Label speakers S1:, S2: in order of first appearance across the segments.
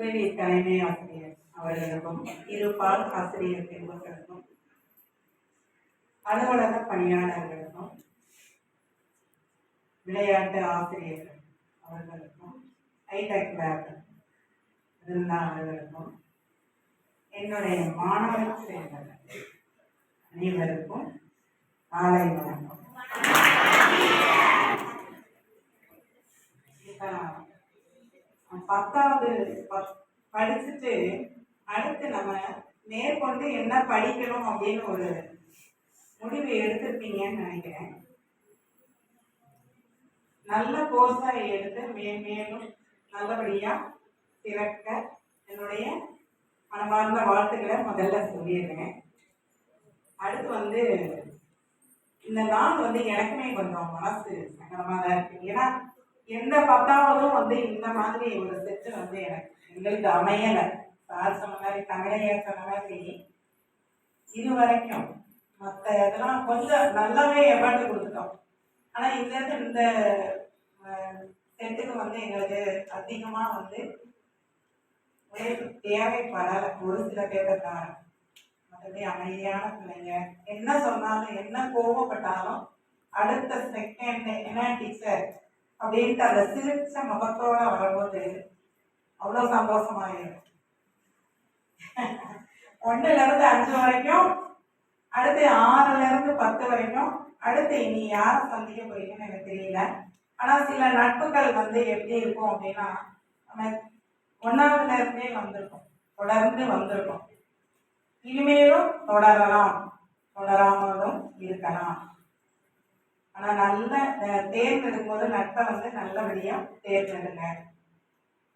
S1: உதவி தலைமை ஆசிரியர் அவர்களுக்கும் இருபால் ஆசிரியர் பெருமக்களுக்கும் அலுவலக பணியாளர்களுக்கும் விளையாட்டு ஆசிரியர்கள் அவர்களுக்கும் ஐடெக் லேப் இருந்தாளர்களுக்கும் என்னுடைய மாணவர்கள் சேர்ந்தவர்கள் அனைவருக்கும் காலை வணக்கம். பத்தாவது படிச்சுட்டு அடுத்து நம்ம மேற்கொண்டு என்ன படிக்கணும் அப்படின்னு ஒரு முடிவு எடுத்திருப்பீங்கன்னு நினைக்கிறேன். நல்ல கோர்ஸாக எடுத்து மே மேலும் நல்லபடியாக திறக்க என்னுடைய மனமார்ந்த வாழ்த்துக்களை முதல்ல சொல்லிடுறேன். அடுத்து வந்து இந்த நாள் வந்து எனக்குமே கொஞ்சம் மனசு சங்கடமாக தான் இருக்கு. எந்த பத்தாவதும் வந்து இந்த மாதிரி ஒரு செட்டு வந்து எனக்கு எங்களுக்கு அமையலை. சார் சொன்ன மாதிரி தமிழையா சொன்ன மாதிரி இது வரைக்கும் மற்ற இதெல்லாம் கொஞ்சம் நல்லாவே எஃபர்ட் கொடுத்துட்டோம். ஆனால் இந்த இந்த செட்டுக்கு வந்து எங்களுக்கு அதிகமாக வந்து தேவைப்படலை ஒரு சில பேர் தான். மற்றபடி அமைதியான பிள்ளைங்க. என்ன சொன்னாலும் என்ன கோவப்பட்டாலும் அடுத்த செகண்ட் என்ன டீச்சர் அப்படின்ட்டு அந்த சிரிச்ச முகத்தோட வரும்போது அவ்வளோ சந்தோஷமாயிடும் ஒண்ணுல இருந்து அஞ்சு வரைக்கும் அடுத்து ஆறுல இருந்து பத்து வரைக்கும் அடுத்து இனி யார் சந்திக்க போறீங்கன்னு எனக்கு தெரியல. ஆனா சில நட்புகள் வந்து எப்படி இருக்கும் அப்படின்னா நம்ம ஒன்னாவதுல இருந்தே வந்திருக்கோம். தொடர்ந்து வந்திருக்கோம். இனிமேலும் தொடரலாம். தொடராமலும் இருக்கலாம். ஆனால் நல்ல தேர்ந்தெடுக்கும் போது நட்பை வந்து நல்லபடியாக தேர்ந்தெடுங்க.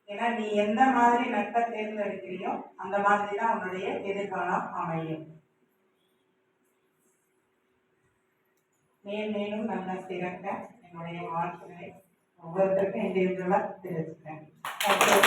S1: ஏன்னா நீ எந்த மாதிரி நட்பை தேர்ந்தெடுக்கிறியோ அந்த மாதிரி தான் உன்னுடைய எதிர்காலம் அமையும். மேல் மேலும் நல்ல சிறக்க என்னுடைய வாழ்த்துக்களை ஒவ்வொருத்தருக்கும் இண்டிவிஜுவலாக தெரிவிச்சுக்கிறேன்